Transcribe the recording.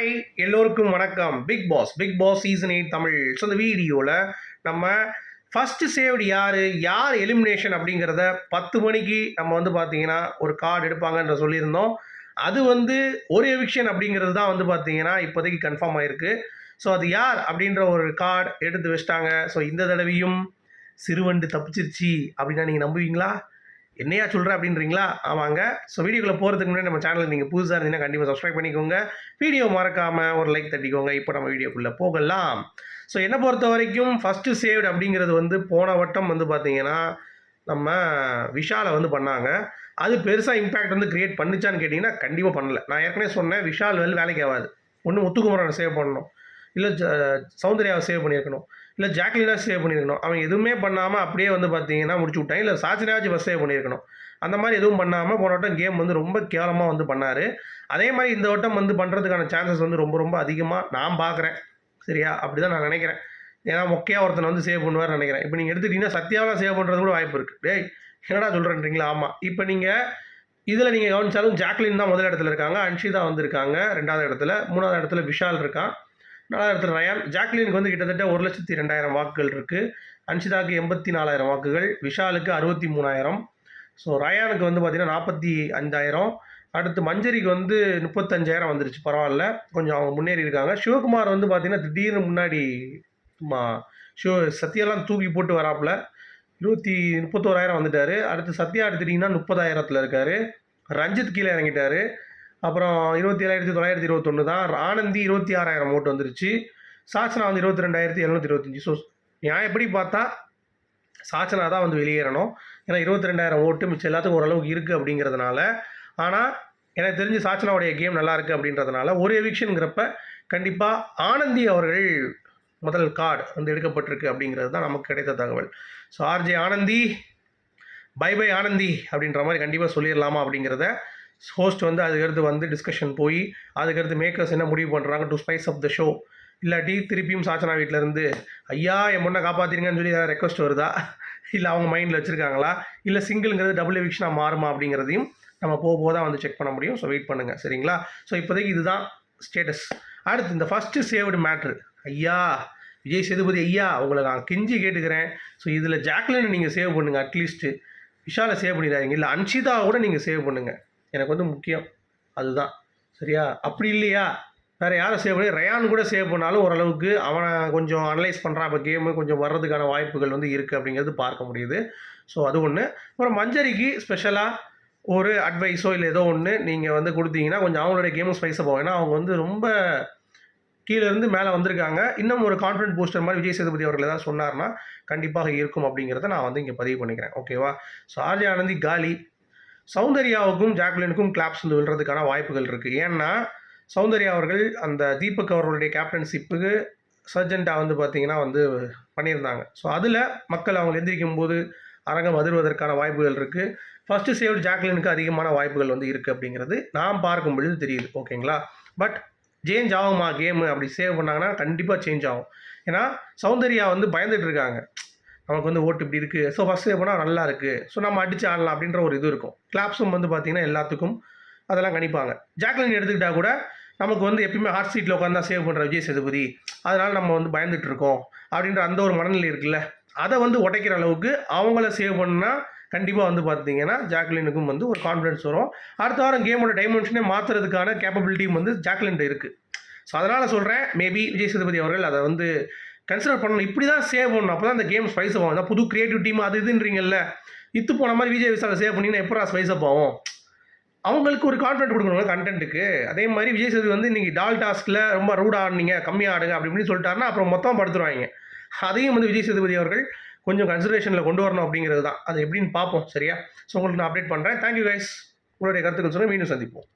Hi எல்லோருக்கும் வணக்கம். Bigg Boss Bigg Boss season eight Tamil. So இந்த வீடியோவில் நம்ம ஃபஸ்ட்டு சேவ்டு யார் யார் எலிமினேஷன் அப்படிங்கிறத பத்து மணிக்கு நம்ம வந்து பார்த்தீங்கன்னா ஒரு கார்டு எடுப்பாங்கன்ற சொல்லியிருந்தோம். அது வந்து ஒரு எவிக்ஷன் அப்படிங்கிறது தான் வந்து பார்த்தீங்கன்னா இப்போதைக்கு கன்ஃபார்ம் ஆயிருக்கு. ஸோ அது யார் அப்படின்ற ஒரு கார்டு எடுத்து வச்சிட்டாங்க. ஸோ இந்த தடவையும் சிறுவண்டு தப்பிச்சிருச்சு அப்படின்னா நீங்கள் நம்புவீங்களா? என்னையா சொல்கிற அப்படின்றீங்களா? ஆமாங்க. ஸோ வீடியோக்குள்ளே போகிறதுக்கு முன்னாடி நம்ம சேனலுக்கு நீங்கள் புதுசாக இருந்தீங்கன்னா கண்டிப்பாக சப்ஸ்கிரைப் பண்ணிக்கோங்க. வீடியோ மறக்காமல் ஒரு லைக் தட்டிக்கோங்க. இப்போ நம்ம வீடியோக்குள்ளே போகலாம். ஸோ என்னை பொறுத்த வரைக்கும் ஃபஸ்ட்டு சேவ்டு அப்படிங்கிறது வந்து போன வட்டம் வந்து பார்த்தீங்கன்னா நம்ம விஷாலை வந்து பண்ணாங்க. அது பெருசாக இம்பேக்ட் வந்து க்ரியேட் பண்ணிச்சான்னு கேட்டிங்கன்னா கண்டிப்பாக பண்ணல. நான் ஏற்கனவே சொன்னேன் விஷால் வந்து வேலைக்கு ஆகாது. ஒன்று முத்துக்குமரனை சேவ் பண்ணணும். இல்லை சௌந்தர்யாவை சேவ் பண்ணியிருக்கணும். இல்லை ஜாக்லினா சேவ் பண்ணியிருக்கணும். அவன் எதுவுமே பண்ணாமல் அப்படியே வந்து பார்த்தீங்கன்னா முடிச்சு விட்டான். இல்லை சாச்சினாச்சும் ஃபஸ்ட் சேவ் பண்ணியிருக்கணும். அந்த மாதிரி எதுவும் பண்ணாமல் போன வட்டம் கேம் வந்து ரொம்ப கேவலமாக வந்து பண்ணார். அதே மாதிரி இந்த வட்டம் வந்து பண்ணுறதுக்கான சான்சஸ் வந்து ரொம்ப ரொம்ப அதிகமாக நான் பார்க்குறேன். சரியா? அப்படி தான் நான் நினைக்கிறேன். ஏன்னா மொக்கையாக ஒருத்தனை வந்து சேவ் பண்ணுவார்னு நினைக்கிறேன். இப்போ நீங்கள் எடுத்துக்கிட்டிங்கன்னா சத்யாவெலாம் சேவ் பண்ணுறது கூட வாய்ப்பு இருக்குது டேய் என்னடா சொல்கிறேன்றீங்களா ஆமாம் இப்போ நீங்கள் இதில் நீங்கள் கவனிச்சாலும் ஜாக்லின் தான் முதல் இடத்துல இருக்காங்க. அன்ஷிதா வந்திருக்காங்க. ரெண்டாவது இடத்துல. மூணாவது இடத்துல விஷால் இருக்கான். நாலாவது இடத்துல ரயான் ஜாக்லினுக்கு வந்து கிட்டத்தட்ட ஒரு லட்சத்தி ரெண்டாயிரம் வாக்குகள் இருக்குது அன்ஷிதாக்கு எண்பத்தி நாலாயிரம் வாக்குகள். விஷாலுக்கு அறுபத்தி மூணாயிரம் ஸோ ரயானுக்கு வந்து பார்த்திங்கன்னா நாற்பத்தி அஞ்சாயிரம் அடுத்து மஞ்சரிக்கு வந்து முப்பத்தஞ்சாயிரம் வந்துருச்சு. பரவாயில்ல. கொஞ்சம் அவங்க முன்னேறி இருக்காங்க. சிவகுமார் வந்து பார்த்திங்கன்னா திடீர்னு முன்னாடி மா சிவ சத்யாலாம் தூக்கி போட்டு வராப்புல. இருபத்தி முப்பத்தோராயிரம் வந்துட்டார். அடுத்து சத்யா எடுத்துட்டிங்கன்னா முப்பதாயிரத்தில் இருக்கார். ரஞ்சித் கீழே இறங்கிட்டார். அப்புறம் இருபத்தி ஏழாயிரத்தி தொள்ளாயிரத்தி இருபத்தொன்று தான் ஆனந்தி இருபத்தி ஆறாயிரம் ஓட்டு வந்துருச்சு. சாச்சனா வந்து இருபத்தி ரெண்டாயிரத்தி எழுநூற்றி இருபத்தஞ்சி. ஸோ நான் எப்படி பார்த்தா சாச்சனா தான் வந்து வெளியேறணும். ஏன்னா இருபத்தி ரெண்டாயிரம் ஓட்டு மிச்சம் எல்லாத்துக்கும் ஓரளவுக்கு இருக்குது அப்படிங்கிறதுனால. ஆனால் எனக்கு தெரிஞ்சு சாச்சனாவுடைய கேம் நல்லா இருக்குது அப்படின்றதுனால ஒரு எவிக்ஷனுங்கிறப்ப கண்டிப்பாக ஆனந்தி அவர்கள் முதல் கார்டு வந்து எடுக்கப்பட்டிருக்கு அப்படிங்கிறது தான் நமக்கு கிடைத்த தகவல். So RJ Ananthi bye bye Ananthi அப்படின்ற மாதிரி கண்டிப்பாக சொல்லிடலாமா அப்படிங்கிறத ஹோஸ்ட் வந்து அதுக்கடுத்து வந்து டிஸ்கஷன் போய் அதுக்கடுத்து மேக்கர்ஸ் என்ன முடிவு பண்ணுறாங்க to spice of the show இல்லாட்டி திருப்பியும் சாச்சனா வீட்டிலேருந்து ஐயா என் பொண்ணை காப்பாற்றிருங்கன்னு சொல்லி ஏதாவது ரெக்வஸ்ட் வருதா? இல்லை அவங்க மைண்டில் வச்சுருக்காங்களா? இல்லை சிங்கிள்ங்கிறது டபுள் எவிக்ஷனாக மாறுமா? அப்படிங்கிறதையும் நம்ம போக போக தான் வந்து செக் பண்ண முடியும். ஸோ வெயிட் பண்ணுங்கள் சரிங்களா? ஸோ இப்போதைக்கு இதுதான் ஸ்டேட்டஸ் அடுத்து இந்த ஃபஸ்ட்டு சேவ்டு மேட்ரு ஐயா விஜய் சேதுபதி ஐயா உங்களை நான் கெஞ்சி கேட்டுக்கிறேன். ஸோ இதில் ஜாக்லினை நீங்கள் சேவ் பண்ணுங்கள் அட்லீஸ்ட்டு விஷாலை சேவ் பண்ணிடாதீங்க. இல்லை அன்ஷிதா கூட நீங்கள் சேவ் பண்ணுங்கள் எனக்கு வந்து முக்கியம். அதுதான். சரியா? அப்படி இல்லையா? வேறு யாரை சேவ் பண்ணி ரயான் கூட சேவ் பண்ணாலும் ஓரளவுக்கு அவனை கொஞ்சம் அனலைஸ் பண்ணுறான் அப்போ கேமு கொஞ்சம் வர்றதுக்கான வாய்ப்புகள் வந்து இருக்குது அப்படிங்கிறது பார்க்க முடியுது. ஸோ அது ஒன்று அப்புறம் மஞ்சரிக்கு ஸ்பெஷலாக ஒரு அட்வைஸோ இல்லை ஏதோ ஒன்று நீங்கள் வந்து கொடுத்தீங்கன்னா கொஞ்சம் அவங்களுடைய கேமும் ஸ்பைஸாக போகும். ஏன்னா அவங்க வந்து ரொம்ப கீழேருந்து மேலே வந்திருக்காங்க. இன்னும் ஒரு கான்ஃபிடன்ட் பூஸ்டர் மாதிரி விஜய் சேதுபதி அவர்கள் ஏதாவது சொன்னார்னா கண்டிப்பாக இருக்கும் அப்படிங்கிறத நான் வந்து இங்கே பதிவு பண்ணிக்கிறேன். ஓகேவா ஸோ ஆர்ஜி ஆனந்தி காலி. சௌந்தர்யாவுக்கும் ஜாக்லினுக்கும் கிளாப்ஸ் வந்து விழுறதுக்கான வாய்ப்புகள் இருக்குது ஏன்னா சௌந்தர்யா அவர்கள் அந்த தீபக் அவர்களுடைய கேப்டன்ஷிப்புக்கு சர்ஜெண்ட்டாக வந்து பார்த்திங்கன்னா வந்து பண்ணியிருந்தாங்க. ஸோ அதில் மக்கள் அவங்க எந்திரிக்கும் போது அரங்கம் அதிர்வதற்கான வாய்ப்புகள் இருக்குது ஃபஸ்ட்டு சேவ்டு ஜாக்லினுக்கு அதிகமான வாய்ப்புகள் வந்து இருக்குது அப்படிங்கிறது நாம் பார்க்கும் பொழுது தெரியுது. ஓகேங்களா பட் சேஞ்ச் ஆகுமா கேமு அப்படி சேவ் பண்ணாங்கன்னா கண்டிப்பாக சேஞ்ச் ஆகும். ஏன்னா சௌந்தர்யா வந்து பயந்துட்டு இருக்காங்க. நமக்கு வந்து ஓட்டு இப்படி இருக்குது ஸோ ஃபஸ்ட்டு போனால் நல்லா இருக்குது ஸோ நம்ம அடித்து ஆடலாம் அப்படின்ற ஒரு இது இருக்கும். கிளாப்ஸும் வந்து பார்த்திங்கன்னா எல்லாத்துக்கும் அதெல்லாம் கணிப்பாங்க. ஜாக்லின் எடுத்துக்கிட்டால் கூட நமக்கு வந்து எப்பயுமே ஹாட் சீட்டில் உட்காந்தா சேவ் பண்ணுற விஜய் சேதுபதி. அதனால் நம்ம வந்து பயந்துட்டு இருக்கோம் அப்படின்ற அந்த ஒரு மனநிலை இருக்குல்ல. அதை வந்து உடைக்கிற அளவுக்கு அவங்கள சேவ் பண்ணால் கண்டிப்பாக வந்து பார்த்தீங்கன்னா ஜாக்லினுக்கும் வந்து ஒரு கான்ஃபிடன்ஸ் வரும். அடுத்த வாரம் கேமோட டைமென்ஷனே மாற்றுறதுக்கான கேப்பபிலிட்டியும் வந்து ஜாக்லின்ட்ட இருக்குது ஸோ அதனால் சொல்கிறேன் மேபி விஜய் சேதுபதி அவர்கள் அதை வந்து கன்சிடர் பண்ணணும். இப்படி தான் சேவ் பண்ணணும். அப்போ தான் அந்த கேம் ஸ்பைஸ் ஆகும். புது கிரியேட்டிவ் டீம் அது இதுன்றீங்கல்ல. இத்து போன மாதிரி விஜய் விசாலை சேவ் பண்ணிங்கன்னா எப்போ ஸ்பைஸ் அப் அவங்களுக்கு ஒரு கான்ஃபிடென்ட் கொடுக்கணும் கண்டென்ட்டுக்கு அதே மாதிரி விஜய் சேது வந்து நீங்கள் டால் டாஸ்கில் ரொம்ப ரூடாக ஆடுனீங்க கம்மியாக ஆடுங்க அப்படி இப்படின்னு சொல்லிட்டாருன்னா அப்புறம் மொத்தம் படுத்துருவாங்க. அதையும் வந்து விஜய் சேதுபதி அவர்கள் கொஞ்சம் கன்சிடரேஷனில் கொண்டு வரணும் அப்படிங்கிறது தான். அது எப்படின்னு பார்ப்போம் சரியா? ஸோ உங்களுக்கு நான் அப்டேட் பண்ணுறேன் தேங்க்யூ கைஸ் உங்களுடைய கருத்துக்கள் சொல்ல மீண்டும் சந்திப்போம்.